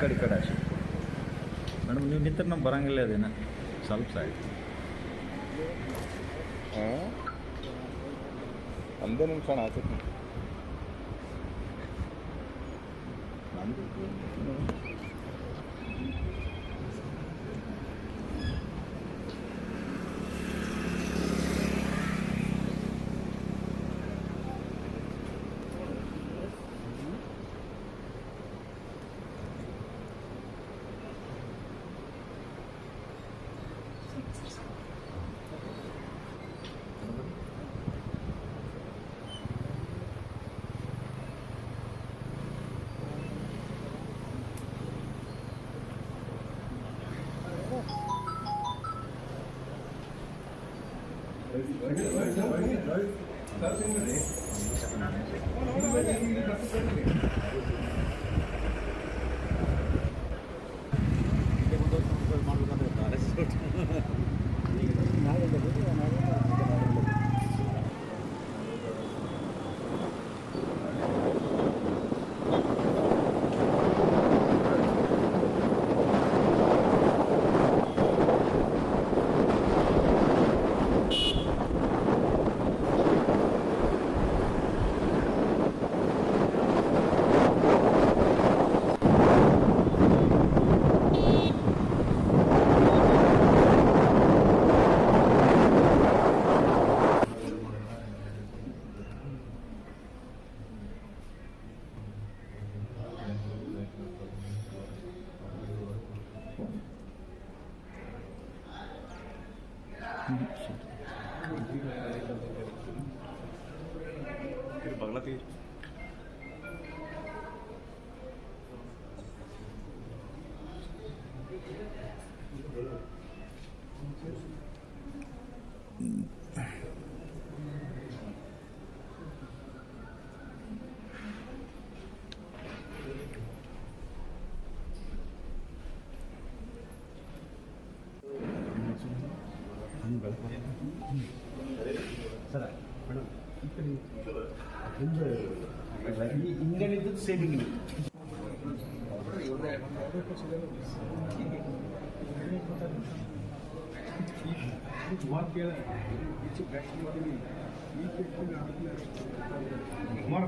ಕಡೆ ಈ ಕಡೆ ಅಷ್ಟೇ ಮೇಡಮ್ ನೀವು ನಿಂತ್ರೆ ನಮ್ಗೆ ಬರೋಂಗಿಲ್ಲ ಅದೇನ ಸ್ವಲ್ಪ ಸಾಯ್ತು ಒಂದೇ ನಿಮಿಷ Thank you. फिर बांग्लादेश 인간의 뜻 세력이 हमारा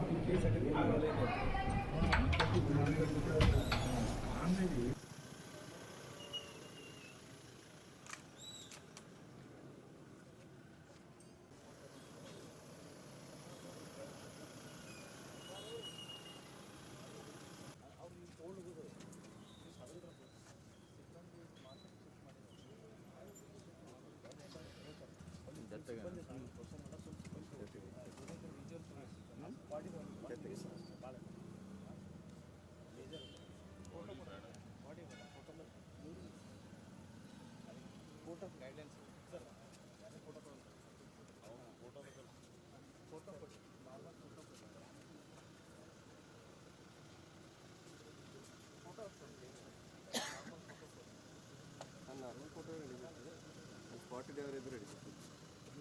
photo guidelines sir photo photo photo normal photo photo normal photo normal photo ready చేస్తుంది స్పాట్ డెలివరీ రెడీ చేస్తుంది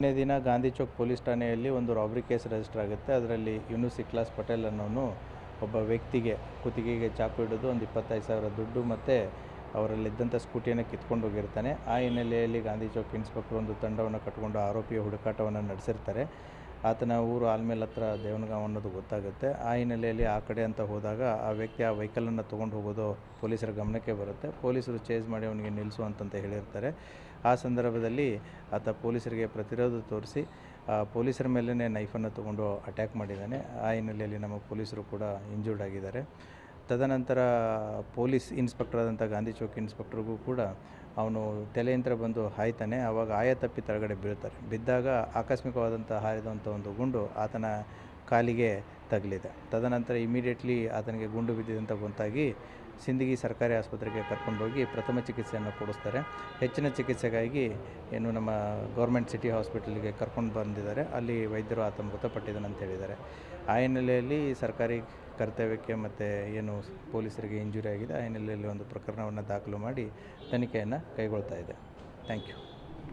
ಎರಡನೇ ದಿನ ಗಾಂಧಿ ಚೌಕ್ ಪೊಲೀಸ್ ಠಾಣೆಯಲ್ಲಿ ಒಂದು ರಾಬ್ರಿ ಕೇಸ್ ರಿಜಿಸ್ಟರ್ ಆಗುತ್ತೆ. ಅದರಲ್ಲಿ ಯೂನುಸ್ ಇಕ್ಲಾಸ್ ಪಟೇಲ್ ಅನ್ನೋನು ಒಬ್ಬ ವ್ಯಕ್ತಿಗೆ ಕುತ್ತಿಗೆಗೆ ಚಾಕು ಹಿಡಿದು ಒಂದು ಇಪ್ಪತ್ತೈದು ಸಾವಿರ ದುಡ್ಡು ಮತ್ತು ಅವರಲ್ಲಿದ್ದಂಥ ಸ್ಕೂಟಿಯನ್ನು ಕಿತ್ಕೊಂಡು ಹೋಗಿರ್ತಾನೆ. ಆ ಹಿನ್ನೆಲೆಯಲ್ಲಿ ಗಾಂಧಿ ಚೌಕ್ ಇನ್ಸ್ಪೆಕ್ಟರ್ ಒಂದು ತಂಡವನ್ನು ಕಟ್ಟಿಕೊಂಡು ಆರೋಪಿಯ ಹುಡುಕಾಟವನ್ನು ನಡೆಸಿರ್ತಾರೆ. ಆತನ ಊರು ಆಲ್ಮೇಲ್ ಹತ್ರ ದೇವನಗಾಂವ್ ಅನ್ನೋದು ಗೊತ್ತಾಗುತ್ತೆ. ಆ ಹಿನ್ನೆಲೆಯಲ್ಲಿ ಆ ಕಡೆ ಅಂತ ಹೋದಾಗ ಆ ವ್ಯಕ್ತಿ ಆ ವೆಹಿಕಲನ್ನು ತೊಗೊಂಡು ಹೋಗೋದು ಪೊಲೀಸರ ಗಮನಕ್ಕೆ ಬರುತ್ತೆ. ಪೊಲೀಸರು ಚೇಸ್ ಮಾಡಿ ಅವನಿಗೆ ನಿಲ್ಲಿಸು ಅಂತಂತ ಹೇಳಿರ್ತಾರೆ. ಆ ಸಂದರ್ಭದಲ್ಲಿ ಆತ ಪೊಲೀಸರಿಗೆ ಪ್ರತಿರೋಧ ತೋರಿಸಿ ಪೊಲೀಸರ ಮೇಲೇ ನೈಫನ್ನು ತೊಗೊಂಡು ಅಟ್ಯಾಕ್ ಮಾಡಿದ್ದಾನೆ. ಆ ಹಿನ್ನೆಲೆಯಲ್ಲಿ ನಮ್ಮ ಪೊಲೀಸರು ಕೂಡ ಇಂಜೂರ್ಡ್ ಆಗಿದ್ದಾರೆ. ತದನಂತರ ಪೊಲೀಸ್ ಇನ್ಸ್ಪೆಕ್ಟರ್ ಆದಂಥ ಗಾಂಧಿ ಚೌಕ್ ಇನ್ಸ್ಪೆಕ್ಟ್ರಿಗೂ ಕೂಡ ಅವನು ತಲೆಯಿಂದ ಬಂದು ಹಾಯ್ತಾನೆ ಆವಾಗ ಆಯ ತಪ್ಪಿ ತಳಗಡೆ ಬೀಳ್ತಾರೆ. ಬಿದ್ದಾಗ ಆಕಸ್ಮಿಕವಾದಂಥ ಹಾರಿದಂಥ ಒಂದು ಗುಂಡು ಆತನ ಕಾಲಿಗೆ ತಗಲಿದೆ. ತದನಂತರ ಇಮಿಡಿಯೇಟ್ಲಿ ಆತನಿಗೆ ಗುಂಡು ಬಿದ್ದಿದೆ ಅಂತ ಗೊತ್ತಾಗಿ ಸಿಂದಗಿ ಸರ್ಕಾರಿ ಆಸ್ಪತ್ರೆಗೆ ಕರ್ಕೊಂಡೋಗಿ ಪ್ರಥಮ ಚಿಕಿತ್ಸೆಯನ್ನು ಕೊಡಿಸ್ತಾರೆ. ಹೆಚ್ಚಿನ ಚಿಕಿತ್ಸೆಗಾಗಿ ಏನು ನಮ್ಮ ಗೌರ್ಮೆಂಟ್ ಸಿಟಿ ಹಾಸ್ಪಿಟಲ್ಗೆ ಕರ್ಕೊಂಡು ಬಂದಿದ್ದಾರೆ. ಅಲ್ಲಿ ವೈದ್ಯರು ಆತ ಮೃತಪಟ್ಟಿದ್ದಾನೆ ಅಂತ ಹೇಳಿದ್ದಾರೆ. ಆ ಹಿನ್ನೆಲೆಯಲ್ಲಿ ಸರ್ಕಾರಿ ಕರ್ತವ್ಯಕ್ಕೆ ಮತ್ತು ಏನು ಪೊಲೀಸರಿಗೆ ಇಂಜುರಿ ಆಗಿದೆ. ಆ ಹಿನ್ನೆಲೆಯಲ್ಲಿ ಒಂದು ಪ್ರಕರಣವನ್ನು ದಾಖಲು ಮಾಡಿ ತನಿಖೆಯನ್ನು ಕೈಗೊಳ್ತಾ ಇದೆ. Thank you.